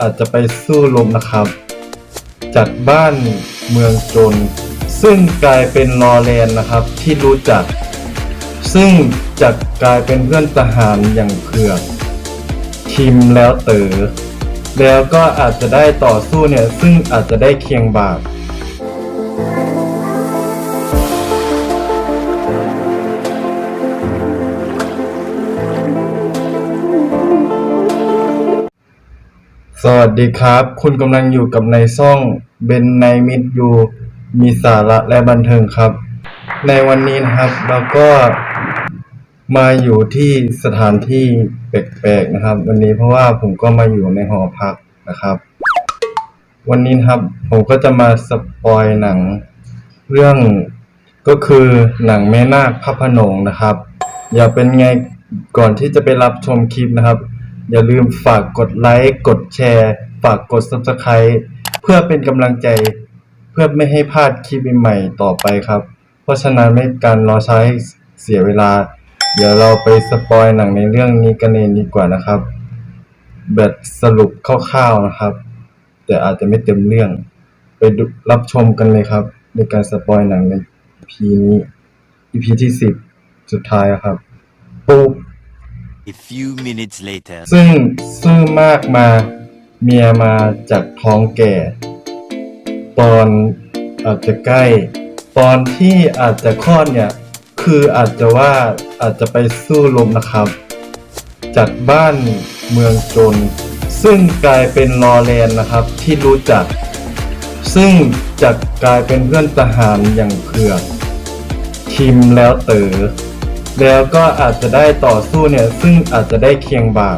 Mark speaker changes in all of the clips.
Speaker 1: อาจจะไปสู้ลมนะครับจากบ้านเมืองจน ซึ่งกลายเป็นลอแลนนะครับที่รู้จัก ซึ่งจะกลายเป็นเพื่อนทหารอย่างเผือกคิมแล้วเต๋อแล้วก็อาจจะได้ต่อสู้เนี่ย ซึ่งอาจจะได้เคียงบ่า สวัสดีครับ คุณกำลังอยู่กับในซ่องเบนในมิดยูมีสาระและบันเทิงครับ ในวันนี้นะครับเราก็มาอยู่ที่สถานที่แปลกๆนะครับ วันนี้เพราะว่าผมก็มาอยู่ในหอพักนะครับ วันนี้นครับผมก็จะมาสปอยหนัง เรื่องก็คือหนังแม่นาคพระโขนงนะครับ อย่าเป็นไงก่อนที่จะไปรับชมคลิปนะครับ อย่าลืมฝากกดไลค์กดแชร์ ฝากกด Subscribe เพื่อเป็นกำลังใจ เพื่อไม่ให้พลาดคลิปใหม่ๆต่อไปครับ เพราะฉะนั้นไม่การรอใช้เสียเวลา เดี๋ยวเราไปสปอยหนังในเรื่องนี้กันเองดีกว่านะครับแบบสรุปคร่าวๆนะครับ แต่อาจจะไม่เต็มเรื่อง ไปรับชมกันเลยครับ ในการสปอยหนังใน EP นี้ EP ที่สิบสุดท้ายอะครับปุ๊บ
Speaker 2: A few minutes later.
Speaker 1: ซึ่งซื่อมากมา เมียมาจากท้องแก่ ตอนอาจจะใกล้ ตอนที่อาจจะคลอดเนี่ย คืออาจจะว่าอาจจะไปสู้รบนะครับ จากบ้านเมืองจน ซึ่งกลายเป็นลอแลนนะครับที่รู้จัก ซึ่งจะกลายเป็นเพื่อนทหารอย่างเผือกคิมแล้วเต๋อ แล้วก็อาจจะได้ต่อสู้เนี่ย ซึ่งอาจจะได้เคียงบ่า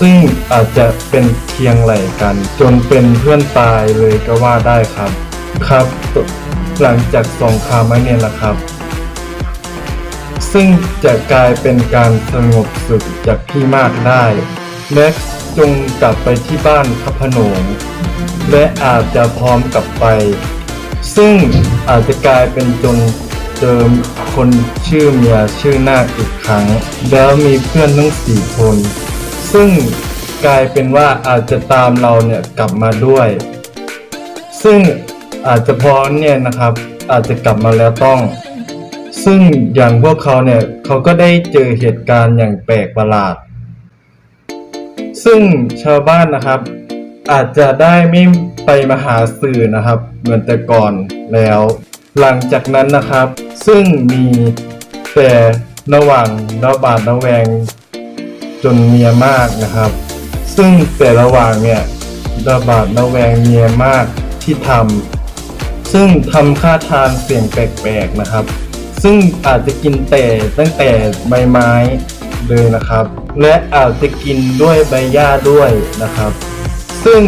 Speaker 1: ซึ่งอาจจะเป็นเคียงไหลกัน จนเป็นเพื่อนตายเลยก็ว่าได้ครับ ครับ หลังจากสงครามอันเนี่ยแหละครับ ซึ่งจะกลายเป็นการสงบสุขจากพี่มากได้และจงกลับไปที่บ้านพระโขนงและอาจจะพร้อมกลับไป ซึ่งอาจจะกลายเป็นจน เจอคนชื่อเมียชื่อนาคอีกครั้ง แล้วมีเพื่อนทั้งสี่คน ซึ่งกลายเป็นว่าอาจจะตามเราเนี่ยกลับมาด้วย ซึ่งอาจจะพอเนี่ยนะครับ อาจจะกลับมาแล้วต้อง ซึ่งอย่างพวกเขาเนี่ยเขาก็ได้เจอเหตุการณ์อย่างแปลกประหลาด ซึ่งชาวบ้านนะครับ อาจจะได้ไม่ไปมาหาสื่อนะครับ เหมือนแต่ก่อนแล้ว หลังจากนั้นนะครับ ซึ่งมีแต่ระหว่างระบาดระแวงจนเมียมากนะครับ ซึ่งแต่ระหว่างเนี่ยระบาดระแวงเมียมากที่ทำซึ่งทำค่าทานเสียงแปลกๆนะครับ ซึ่งอาจจะกินแต่ตั้งแต่ใบไม้เลยนะครับ และอาจจะกินด้วยใบหญ้าด้วยนะครับ ซึ่ง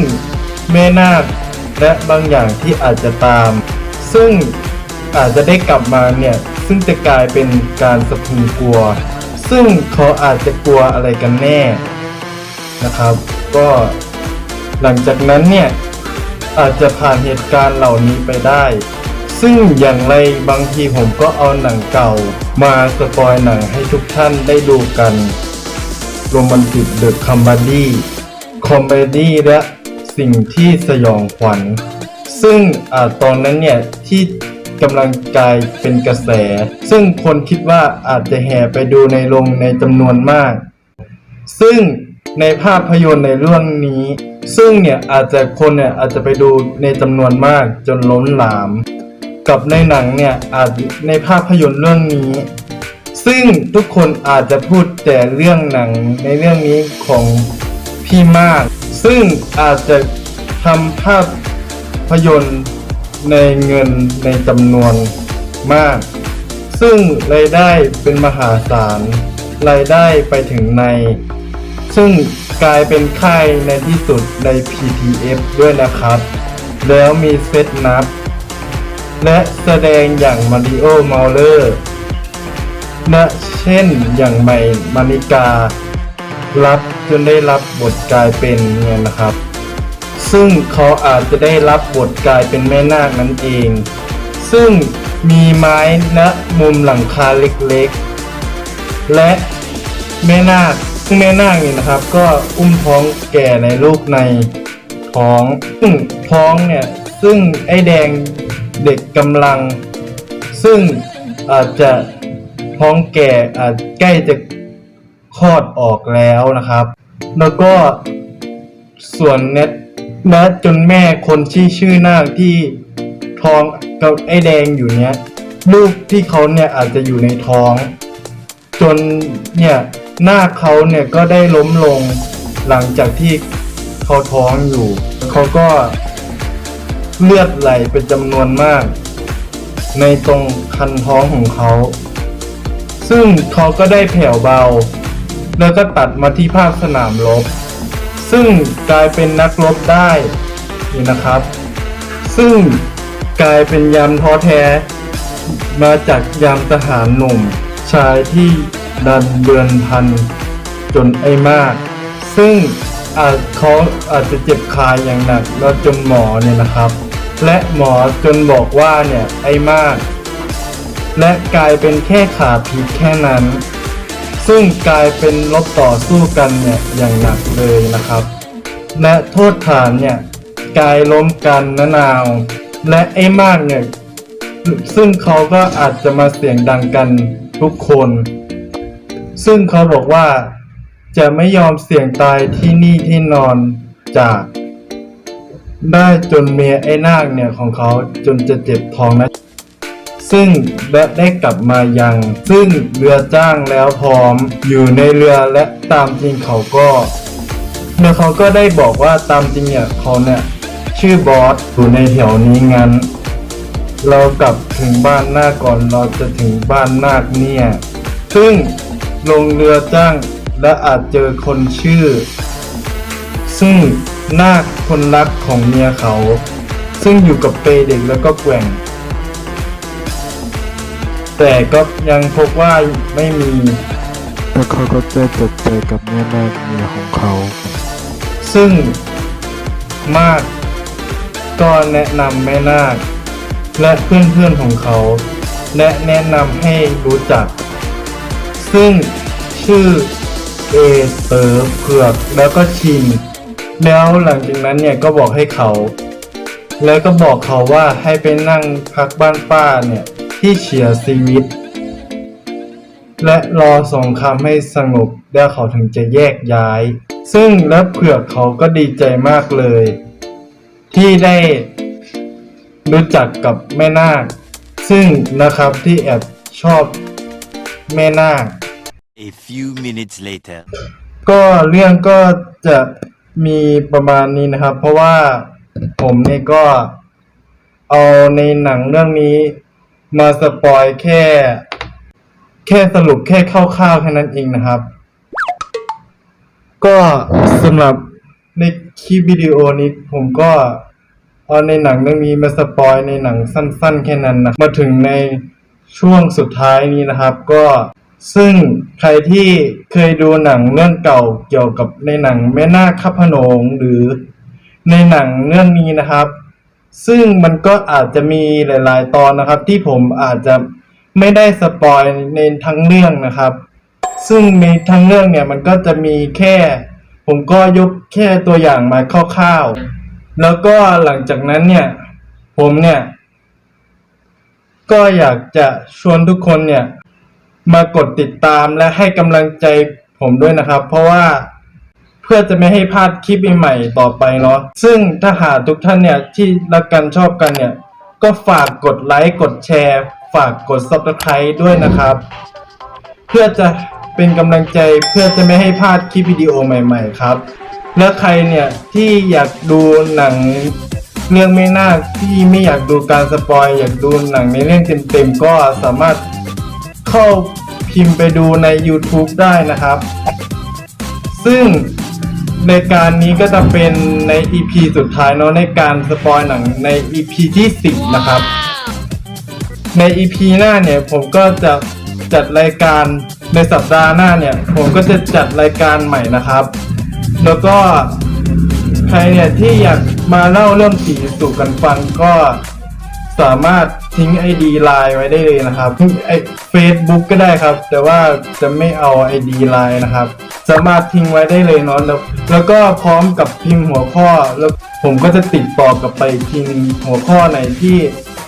Speaker 1: แม่นาคและบางอย่างที่อาจจะตาม ซึ่ง อาจจะได้กลับมาเนี่ย ซึ่งจะกลายเป็นการสะพรึงกลัว ซึ่งเขาอาจจะกลัวอะไรกันแน่นะครับ ก็หลังจากนั้นเนี่ยอาจจะผ่านเหตุการณ์เหล่านี้ไปได้ ซึ่งอย่างไรบางทีผมก็เอาหนังเก่า มาสปอยหนังให้ทุกท่านได้ดูกันโรแมนติกเดอะคอมเมดี้คอมเมดี้และสิ่งที่สยองขวัญ ซึ่งอาตอนนั้นเนี่ยที่ กำลังกายเป็นกระแส ซึ่งคนคิดว่าอาจจะแห่ไปดูในโรงในจำนวนมาก ซึ่งในภาพยนตร์ในเรื่องนี้ ซึ่งเนี่ยอาจจะคนเนี่ยอาจจะไปดูในจำนวนมากจนล้นหลาม กับในหนังเนี่ยอาจในภาพยนตร์เรื่องนี้ ซึ่งทุกคนอาจจะพูดแต่เรื่องหนังในเรื่องนี้ของพี่มาก ซึ่งอาจจะทำภาพยนตร์ ในเงินในจำนวนมาก ซึ่งรายได้เป็นมหาศาลรายได้ไปถึงใน ซึ่งกลายเป็นค่ายในที่สุดใน PTF ด้วยนะครับ แล้วมีเซตนับ และแสดงอย่างมาริโอมาเลอร์และเช่นอย่างใหม่มานิกา รับจนได้รับบทกลายเป็นเนี่ยนะครับ ซึ่งเขาอาจจะได้รับบทกลายเป็นแม่นาคนั่นเอง ซึ่งมีไม้ณมุมหลังคาเล็กๆ และแม่นาคซึ่งแม่นาคนี่นะครับ ก็อุ้มท้องแก่ในลูกในท้องซึ่งท้องเนี่ยซึ่งไอ้แดงเด็กกำลัง ซึ่งอาจจะท้องแก่อาจใกล้จะคลอดออกแล้วนะครับ แล้วก็ส่วนเน็ต และจนแม่คนที่ชื่อนาคที่ท้องกับไอ้แดงอยู่เนี้ยลูกที่เขาเนี่ยอาจจะอยู่ในท้อง จนเนี่ยหน้าเขาเนี่ยก็ได้ล้มลงหลังจากที่เขาท้องอยู่ เขาก็เลือดไหลเป็นจำนวนมาก ในตรงคันท้องของเขา ซึ่งเขาก็ได้แผ่วเบา แล้วก็ตัดมาที่ภาคสนามรบ ซึ่งกลายเป็นนักรบได้นี่นะครับ ซึ่งกลายเป็นยามท้อแท้ มาจากยามทหารหนุ่ม ชายที่ดันเดือนพันจนไอ้มาก ซึ่งอาจเขาอาจจะเจ็บคายอย่างหนักแล้วจนหมอเนี่ยนะครับ และหมอจนบอกว่าเนี่ยไอ้มาก และกลายเป็นแค่ขาพิษแค่นั้น ซึ่งกลายเป็นลบต่อสู้กันเนี่ยอย่างหนักเลยนะครับ และโทษฐานเนี่ยกลายล้มกันนะนาว และไอ้มากเนี่ยซึ่งเขาก็อาจจะมาเสียงดังกันทุกคน ซึ่งเขาบอกว่าจะไม่ยอมเสี่ยงตายที่นี่ที่นอนจาก ได้จนเมียไอ้นาคเนี่ยของเขาจนจะเจ็บท้องนะ ซึ่งและได้กลับมายัง ซึ่งเรือจ้างแล้วพร้อมอยู่ในเรือและตามจริงเขาก็แล้วเขาก็ได้บอกว่าตามจริงเนี่ยเขาเนี่ยชื่อบอสอยู่ในแถวนี้งั้น เรากลับถึงบ้านนาคก่อนเราจะถึงบ้านนาคเนี่ย ซึ่งลงเรือจ้างและอาจเจอคนชื่อ ซึ่งนาคคนรักของเมียเขา ซึ่งอยู่กับเปเด็กแล้วก็แกว่ง แต่ก็ยังพบว่าไม่มี
Speaker 3: แต่เขาก็จะจดใจกับแม่นาคเมียของเขา
Speaker 1: ซึ่งมากก็แนะนำแม่นาคและเพื่อนๆของเขา และแนะนำให้รู้จัก ซึ่งชื่อเอเตอร์เผือกแล้วก็ชินแล้วหลังจากนั้นเนี่ยก็บอกให้เขา แล้วก็บอกเขาว่าให้ไปนั่งพักบ้านป้าเนี่ย ที่เฉียชีวิต และรอสงครามให้สงบแล้วเขาถึงจะแยกย้าย ซึ่งและเผือกเขาก็ดีใจมากเลย ที่ได้รู้จักกับแม่นาค ซึ่งนะครับที่แอบชอบแม่นาค
Speaker 2: A few minutes later.
Speaker 1: ก็เรื่องก็จะมีประมาณนี้นะครับ เพราะว่าผมเนี่ยก็เอาในหนังเรื่องนี้ มาสปอยแค่ แค่สรุปแค่คร่าวๆแค่นั้นเองนะครับ ก็สำหรับในคลิปวิดีโอนี้ผมก็เอาในหนังเรื่องนี้มาสปอยในหนังสั้น ๆ แค่นั้นนะมาถึงในช่วงสุดท้ายนี้นะครับ ก็ซึ่งใครที่เคยดูหนังเรื่องเก่าเกี่ยวกับในหนังแม่นาคขพนงหรือในหนังเรื่องนี้นะครับ ซึ่งมันก็อาจจะมีหลาย ๆ ตอนนะครับ ที่ผมอาจจะไม่ได้สปอยในทั้งเรื่องนะครับ ซึ่งในทั้งเรื่องเนี่ยมันก็จะมีแค่ ผมก็ยกแค่ตัวอย่างมาคร่าวๆแล้วก็หลังจากนั้นเนี่ย ผมเนี่ย ก็อยากจะชวนทุกคนเนี่ย มากดติดตามและให้กำลังใจผมด้วยนะครับ เพราะว่า พื่อจะไม่ให้พลาดคลิปใหม่ๆต่อไปเนาะซึ่งถ้าหากทุกท่านเนี่ยที่รักกันชอบกันเนี่ย ก็ฝากกดไลค์กดแชร์ ฝากกด subscribe ด้วยนะครับ เพื่อจะเป็นกำลังใจเพื่อจะไม่ให้พลาดคลิปวิดีโอใหม่ๆครับ และใครเนี่ยที่อยากดูหนังเรื่องไม่น่าที่ไม่อยากดูการสปอยอยากดูหนังในเรื่องเต็มๆก็สามารถเข้าพิมพ์ไปดูใน YouTube ได้นะครับ ซึ่ง ในการนี้ก็จะเป็นใน EP สุดท้ายเนาะในการสปอยหนังใน EP ที่ 10 นะครับ ใน EP หน้าเนี่ยผมก็จะจัดรายการในสัปดาห์หน้าเนี่ย ผมก็จะจัดรายการใหม่นะครับ แล้วก็ใครเนี่ยที่อยากมาเล่าเรื่องผีสู่กันฟังก็ สามารถทิ้ง ID ไลน์ไว้ได้เลยนะครับไอเฟซบุ๊กก็ได้ครับ แต่ว่าจะไม่เอา ID ไลน์นะครับ สามารถทิ้งไว้ได้เลยเนาะแล้วแล้วก็พร้อมกับพิมพ์หัวข้อ แล้วผมก็จะติดต่อกลับไปอีกทีนึงหัวข้อไหนที่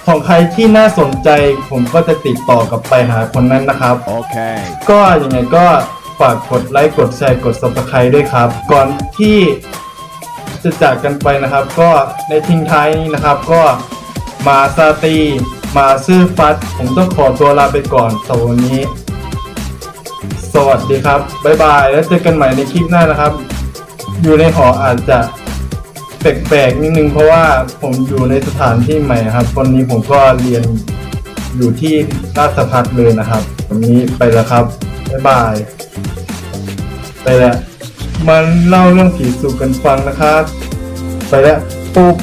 Speaker 1: ของใครที่น่าสนใจ ผมก็จะติดต่อกลับไปหาคนนั้นนะครับ
Speaker 2: Okay.
Speaker 1: ก็ยังไงก็ฝากกดไลค์กดแชร์กด subscribe ด้วยครับ ก่อนที่จะจากกันไปนะครับ ก็ในทิ้งท้ายนี้นะครับก็ มาซาตี มาซื่อฟัด ผมต้องขอตัวลาไปก่อนตัวันนี้ สวัสดีครับ บ๊ายบาย แล้วเจอกันใหม่ในคลิปหน้านะครับ อยู่ในหออาจจะแปลกๆนิดนึงเพราะว่าผมอยู่ในสถานที่ใหม่ครับวันนี้ผมก็เรียนอยู่ที่ราชพัฒเลยนะครับวันนี้ไปแล้วครับ บ๊ายบาย ไปแล้วมาเล่าเรื่องผีสู่กันฟังนะครับ ไปแล้วปุ๊บ